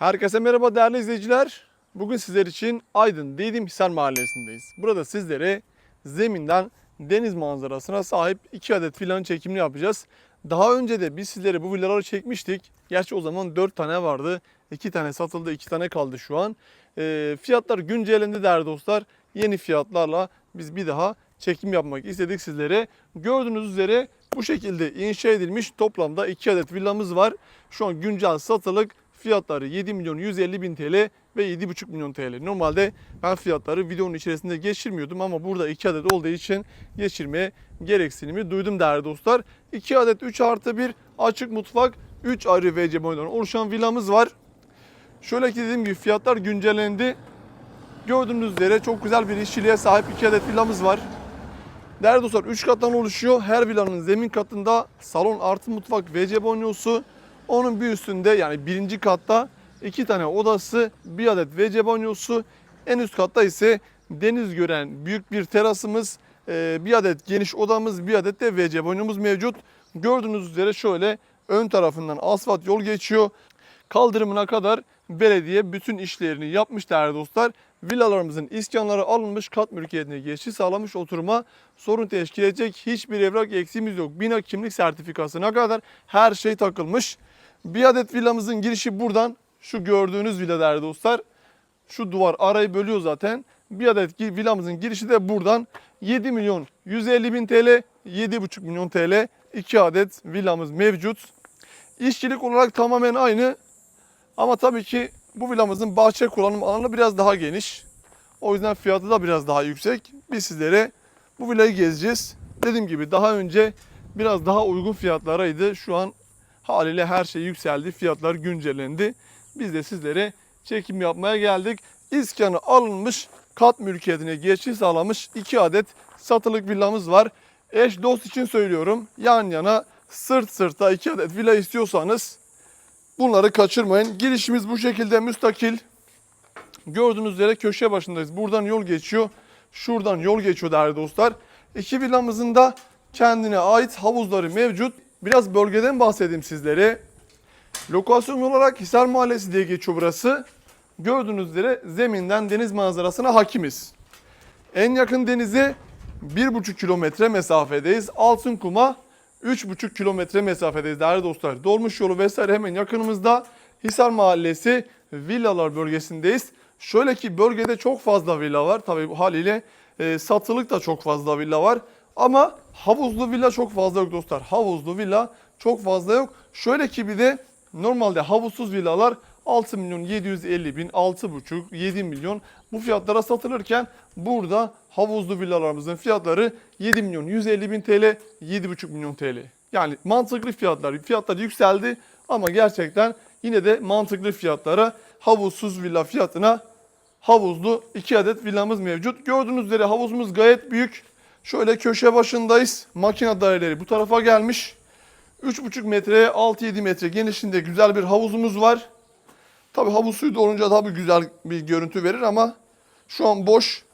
Herkese merhaba değerli izleyiciler. Bugün sizler için Aydın Didim Hisar Mahallesi'ndeyiz. Burada sizlere zeminden deniz manzarasına sahip iki adet villanın çekimini yapacağız. Daha önce de biz sizlere bu villaları çekmiştik. Gerçi o zaman 4 tane vardı. 2 tane satıldı, 2 tane kaldı şu an. Ee, fiyatlar güncellendi değerli dostlar. Yeni fiyatlarla biz bir daha çekim yapmak istedik sizlere. Gördüğünüz üzere bu şekilde inşa edilmiş toplamda 2 adet villamız var. Şu an güncel satılık fiyatları 7 milyon 150 bin TL ve 7,5 milyon TL. Normalde ben fiyatları videonun içerisinde geçirmiyordum ama burada 2 adet olduğu için geçirmeye gereksinimi duydum değerli dostlar. 2 adet 3 artı 1 açık mutfak 3 ayrı WC boyundan oluşan villamız var. Şöyle ki dediğim gibi fiyatlar güncellendi. Gördüğünüz üzere çok güzel bir işçiliğe sahip 2 adet villamız var. Değerli dostlar 3 kattan oluşuyor. Her villanın zemin katında salon artı mutfak WC banyosu. Onun bir üstünde yani birinci katta iki tane odası, bir adet WC banyosu. En üst katta ise deniz gören büyük bir terasımız, e, bir adet geniş odamız, bir adet de WC banyomuz mevcut. Gördüğünüz üzere şöyle ön tarafından asfalt yol geçiyor. Kaldırımına kadar belediye bütün işlerini yapmış değerli dostlar. Villalarımızın iskanları alınmış, kat mülkiyetine geçiş sağlamış oturuma sorun teşkil edecek hiçbir evrak eksiğimiz yok. Bina kimlik sertifikasına kadar her şey takılmış. Bir adet villamızın girişi buradan. Şu gördüğünüz villa değerli dostlar. Şu duvar arayı bölüyor zaten. Bir adet villamızın girişi de buradan. 7 milyon 150 bin TL, 7,5 milyon TL. 2 adet villamız mevcut. İşçilik olarak tamamen aynı. Ama tabii ki bu villamızın bahçe kullanım alanı biraz daha geniş. O yüzden fiyatı da biraz daha yüksek. Biz sizlere bu villayı gezeceğiz. Dediğim gibi daha önce biraz daha uygun fiyatlaraydı. Şu an haliyle her şey yükseldi. Fiyatlar güncellendi. Biz de sizlere çekim yapmaya geldik. İskanı alınmış, kat mülkiyetine geçiş sağlamış 2 adet satılık villamız var. Eş dost için söylüyorum. Yan yana sırt sırta 2 adet villa istiyorsanız bunları kaçırmayın. Girişimiz bu şekilde müstakil. Gördüğünüz üzere köşe başındayız. Buradan yol geçiyor. Şuradan yol geçiyor değerli dostlar. İki villamızın da kendine ait havuzları mevcut. Biraz bölgeden bahsedeyim sizlere. Lokasyon olarak Hisar Mahallesi diye geçiyor burası. Gördüğünüz üzere zeminden deniz manzarasına hakimiz. En yakın denize 1,5 kilometre mesafedeyiz. Altınkum'a 3,5 kilometre mesafedeyiz değerli dostlar. Dolmuş yolu vesaire hemen yakınımızda. Hisar Mahallesi villalar bölgesindeyiz. Şöyle ki bölgede çok fazla villa var. Tabii haliyle e, satılık da çok fazla villa var. Ama havuzlu villa çok fazla yok dostlar. Havuzlu villa çok fazla yok. Şöyle ki bir de normalde havuzsuz villalar 6 milyon 750 bin, 6,5, 7 milyon bu fiyatlara satılırken burada havuzlu villalarımızın fiyatları 7 milyon 150 bin TL, 7,5 milyon TL. Yani mantıklı fiyatlar. Fiyatlar yükseldi ama gerçekten yine de mantıklı fiyatlara havuzsuz villa fiyatına havuzlu 2 adet villamız mevcut. Gördüğünüz üzere havuzumuz gayet büyük. Şöyle köşe başındayız. Makine daireleri bu tarafa gelmiş. 3,5 metreye 6-7 metre genişliğinde güzel bir havuzumuz var. Tabi havuz suyu da olunca tabi güzel bir görüntü verir ama şu an boş.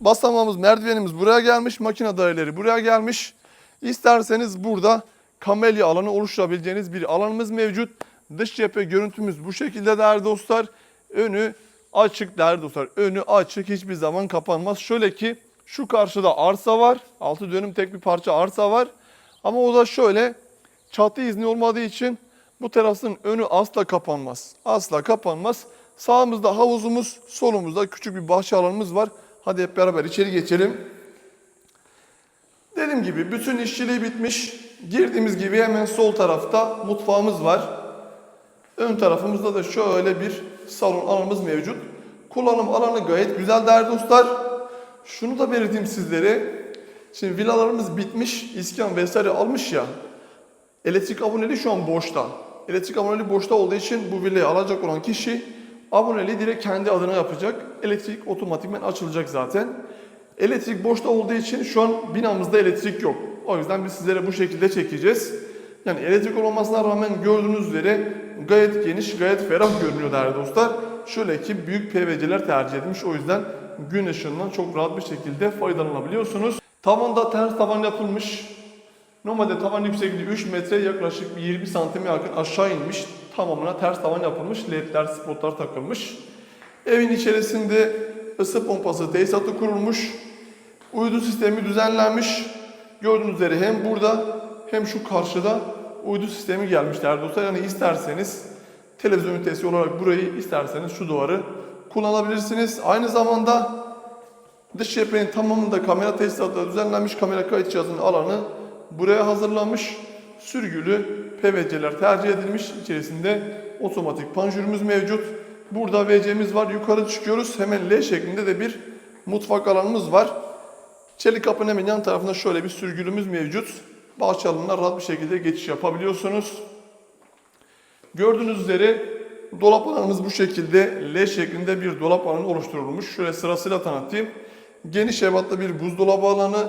Basamağımız, merdivenimiz buraya gelmiş. Makine daireleri buraya gelmiş. İsterseniz burada kamelya alanı oluşturabileceğiniz bir alanımız mevcut. Dış cephe görüntümüz bu şekilde değerli dostlar. Önü açık değerli dostlar. Önü açık hiçbir zaman kapanmaz. Şöyle ki şu karşıda arsa var. Altı dönüm tek bir parça arsa var. Ama o da şöyle çatı izni olmadığı için bu terasın önü asla kapanmaz. Asla kapanmaz. Sağımızda havuzumuz, solumuzda küçük bir bahçe alanımız var. Hadi hep beraber içeri geçelim. Dediğim gibi bütün işçiliği bitmiş. Girdiğimiz gibi hemen sol tarafta mutfağımız var. Ön tarafımızda da şöyle bir salon alanımız mevcut. Kullanım alanı gayet güzel değerli dostlar. Şunu da belirteyim sizlere. Şimdi villalarımız bitmiş, iskan vesaire almış ya. Elektrik aboneliği şu an boşta. Elektrik aboneliği boşta olduğu için bu villayı alacak olan kişi aboneliği direkt kendi adına yapacak. Elektrik otomatikmen açılacak zaten. Elektrik boşta olduğu için şu an binamızda elektrik yok. O yüzden biz sizlere bu şekilde çekeceğiz. Yani elektrik olmamasına rağmen gördüğünüz üzere gayet geniş, gayet ferah görünüyor değerli dostlar. Şöyle ki büyük PVC'ler tercih edilmiş. O yüzden gün ışığından çok rahat bir şekilde faydalanabiliyorsunuz. Tavanda ters tavan yapılmış. Normalde tavan yüksekliği 3 metre yaklaşık bir 20 santime yakın aşağı inmiş. Tamamına ters tavan yapılmış. ledler, spotlar takılmış. Evin içerisinde ısı pompası tesisatı kurulmuş. Uydu sistemi düzenlenmiş. Gördüğünüz üzere hem burada hem şu karşıda uydu sistemi gelmiş değerli dostlar. Yani isterseniz televizyon ünitesi olarak burayı isterseniz şu duvarı kullanabilirsiniz. Aynı zamanda dış cephenin tamamında kamera tesisatı düzenlenmiş. Kamera kayıt cihazının alanı buraya hazırlanmış. Sürgülü PVC'ler tercih edilmiş. İçerisinde otomatik panjurumuz mevcut. Burada WC'miz var. Yukarı çıkıyoruz. Hemen L şeklinde de bir mutfak alanımız var. Çelik kapının hemen yan tarafında şöyle bir sürgülümüz mevcut. Bahçe alanına rahat bir şekilde geçiş yapabiliyorsunuz. Gördüğünüz üzere dolap alanımız bu şekilde L şeklinde bir dolap alanı oluşturulmuş. Şöyle sırasıyla tanıtayım. Geniş ebatlı bir buzdolabı alanı,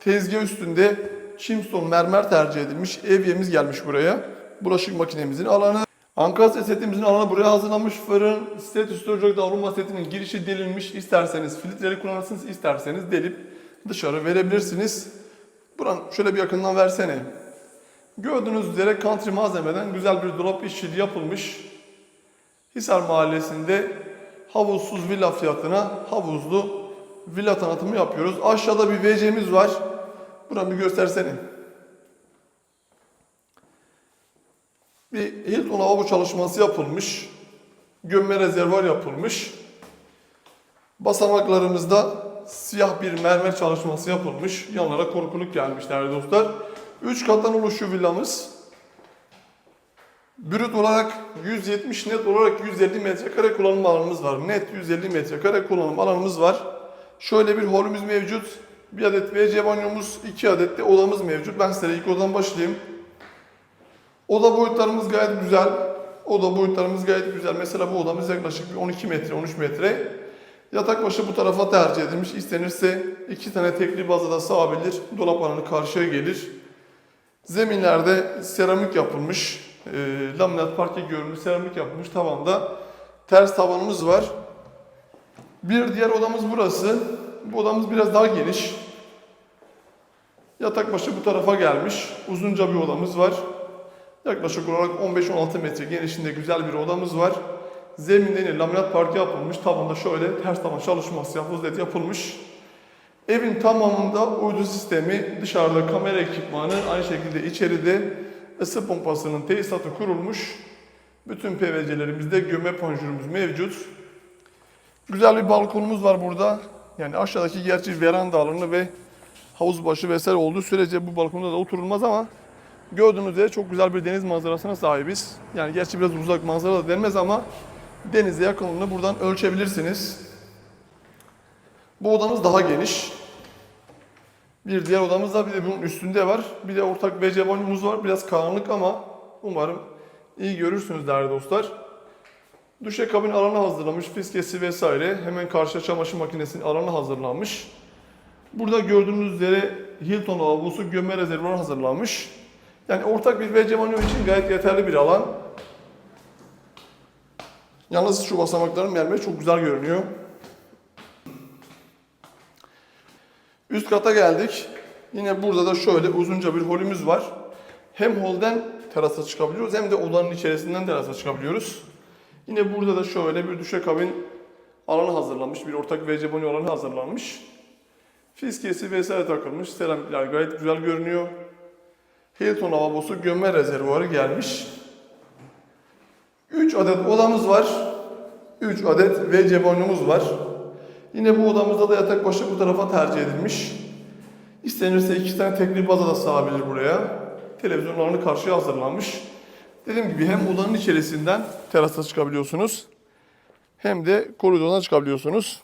tezgah üstünde Chimstone mermer tercih edilmiş. Evyemiz gelmiş buraya. Bulaşık makinemizin alanı. Ankara setimizin alanı buraya hazırlanmış. Fırın, set üstü ocak davulma setinin girişi delinmiş. İsterseniz filtreli kullanırsınız, isterseniz delip dışarı verebilirsiniz. Buran şöyle bir yakından versene. Gördüğünüz üzere country malzemeden güzel bir dolap işçiliği yapılmış. Hisar Mahallesi'nde havuzsuz villa fiyatına havuzlu villa tanıtımı yapıyoruz. Aşağıda bir WC'miz var. Buranı bir göstersene. Bir Hilton lavabo çalışması yapılmış. Gömme rezervuar yapılmış. Basamaklarımızda siyah bir mermer çalışması yapılmış. Yanlara korkuluk gelmiş değerli dostlar. 3 kattan oluşuyor villamız. Brüt olarak 170, net olarak 150 metrekare kullanım alanımız var. Net 150 metrekare kullanım alanımız var. Şöyle bir holümüz mevcut. Bir adet WC banyomuz, iki adet de odamız mevcut. Ben size ilk odadan başlayayım. Oda boyutlarımız gayet güzel. Oda boyutlarımız gayet güzel. Mesela bu odamız yaklaşık bir 12 metre, 13 metre. Yatak başı bu tarafa tercih edilmiş. İstenirse iki tane tekli bazada sığabilir. Dolap alanı karşıya gelir. Zeminlerde seramik yapılmış. E, laminat parke görünümlü seramik yapılmış. Tavanda ters tavanımız var. Bir diğer odamız burası. Bu odamız biraz daha geniş. Yatak başı bu tarafa gelmiş. Uzunca bir odamız var. Yaklaşık olarak 15-16 metre genişliğinde güzel bir odamız var. Zeminde yine laminat parke yapılmış. Tavanda şöyle ters tavan çalışması yapılmış, yapılmış. Evin tamamında uydu sistemi, dışarıda kamera ekipmanı, aynı şekilde içeride ısı pompasının tesisatı kurulmuş. Bütün PVC'lerimizde gömme panjurumuz mevcut. Güzel bir balkonumuz var burada. Yani aşağıdaki gerçi veranda alanı ve havuz başı vesaire olduğu sürece bu balkonda da oturulmaz ama gördüğünüz üzere çok güzel bir deniz manzarasına sahibiz. Yani gerçi biraz uzak manzara da denmez ama denize yakınlığını buradan ölçebilirsiniz. Bu odamız daha geniş. Bir diğer odamız da bir de bunun üstünde var. Bir de ortak WC banyomuz var. Biraz karanlık ama umarım iyi görürsünüz değerli dostlar. Duşakabin alanı hazırlamış, fiskesi vesaire. Hemen karşı çamaşır makinesinin alanı hazırlanmış. Burada gördüğünüz üzere Hilton lavabosu gömme rezervuarı hazırlanmış. Yani ortak bir WC banyo için gayet yeterli bir alan. Yalnız şu basamakların mermeri çok güzel görünüyor. Üst kata geldik. Yine burada da şöyle uzunca bir holümüz var. Hem holden terasa çıkabiliyoruz hem de odanın içerisinden terasa çıkabiliyoruz. Yine burada da şöyle bir düşekabin alanı hazırlanmış. Bir ortak WC banyo alanı hazırlanmış. Fiskesi vesaire takılmış. Seramikler gayet güzel görünüyor. Hilton lavabosu gömme rezervuarı gelmiş. 3 adet odamız var. 3 adet WC banyomuz var. Yine bu odamızda da yatak başı bu tarafa tercih edilmiş. İstenirse iki tane tekli baza da sığabilir buraya. Televizyon alanı karşıya hazırlanmış. Dediğim gibi hem odanın içerisinden terasa çıkabiliyorsunuz. Hem de koridordan çıkabiliyorsunuz.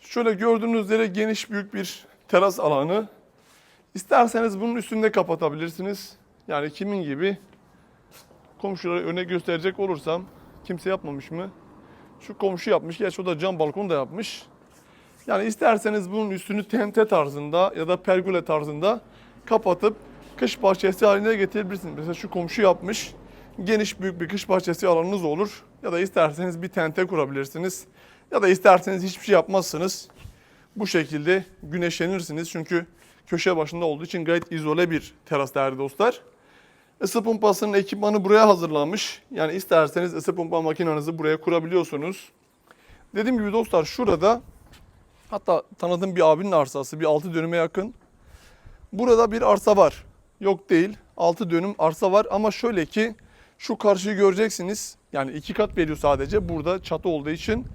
Şöyle gördüğünüz üzere geniş büyük bir teras alanı. İsterseniz bunun üstünde kapatabilirsiniz. Yani kimin gibi komşulara örnek gösterecek olursam kimse yapmamış mı? Şu komşu yapmış. Gerçi o da cam balkon da yapmış. Yani isterseniz bunun üstünü tente tarzında ya da pergole tarzında kapatıp kış bahçesi haline getirebilirsiniz. Mesela şu komşu yapmış. Geniş büyük bir kış bahçesi alanınız olur. Ya da isterseniz bir tente kurabilirsiniz. Ya da isterseniz hiçbir şey yapmazsınız. Bu şekilde güneşlenirsiniz. Çünkü köşe başında olduğu için gayet izole bir teras değerli dostlar. Isı pompasının ekipmanı buraya hazırlanmış. Yani isterseniz ısı pompa makinenizi buraya kurabiliyorsunuz. Dediğim gibi dostlar şurada hatta tanıdığım bir abinin arsası bir 6 dönüme yakın. Burada bir arsa var. Yok değil. 6 dönüm arsa var ama şöyle ki şu karşıyı göreceksiniz. Yani iki kat veriyor sadece. Burada çatı olduğu için.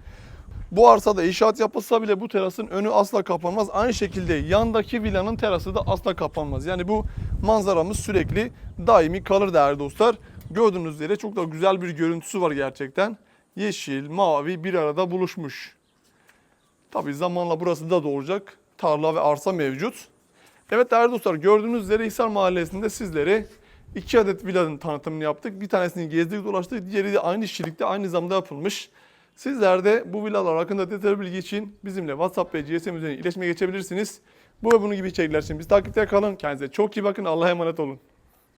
Bu arsada inşaat yapılsa bile bu terasın önü asla kapanmaz. Aynı şekilde yandaki villanın terası da asla kapanmaz. Yani bu manzaramız sürekli daimi kalır değerli dostlar. Gördüğünüz üzere çok da güzel bir görüntüsü var gerçekten. Yeşil, mavi bir arada buluşmuş. Tabii zamanla burası da dolacak. Tarla ve arsa mevcut. Evet değerli dostlar gördüğünüz üzere Hisar Mahallesi'nde sizlere iki adet villanın tanıtımını yaptık. Bir tanesini gezdik dolaştık. Diğeri de aynı kişilikte aynı zamanda yapılmış. Sizler de bu villalar hakkında detaylı bilgi için bizimle WhatsApp ve GSM üzerinden iletişime geçebilirsiniz. Bu ve bunun gibi içerikler için biz takipte kalın. Kendinize çok iyi bakın. Allah'a emanet olun.